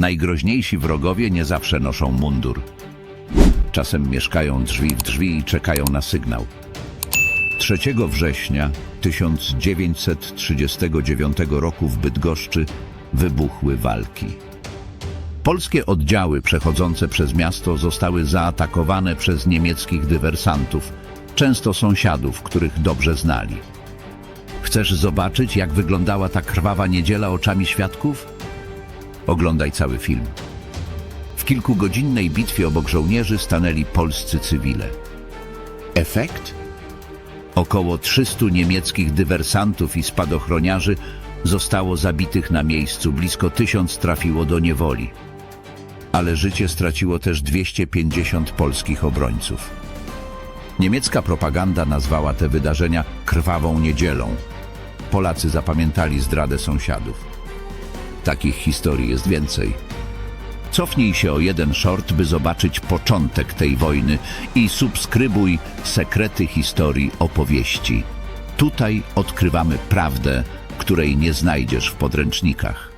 Najgroźniejsi wrogowie nie zawsze noszą mundur. Czasem mieszkają drzwi w drzwi i czekają na sygnał. 3 września 1939 roku w Bydgoszczy wybuchły walki. Polskie oddziały przechodzące przez miasto zostały zaatakowane przez niemieckich dywersantów, często sąsiadów, których dobrze znali. Chcesz zobaczyć, jak wyglądała ta krwawa niedziela oczami świadków? Oglądaj cały film. W kilkugodzinnej bitwie obok żołnierzy stanęli polscy cywile. Efekt? Około 300 niemieckich dywersantów i spadochroniarzy zostało zabitych na miejscu, blisko tysiąc trafiło do niewoli. Ale życie straciło też 250 polskich obrońców. Niemiecka propaganda nazwała te wydarzenia krwawą niedzielą. Polacy zapamiętali zdradę sąsiadów. Takich historii jest więcej. Cofnij się o jeden short, by zobaczyć początek tej wojny i subskrybuj Sekrety Historii Opowieści. Tutaj odkrywamy prawdę, której nie znajdziesz w podręcznikach.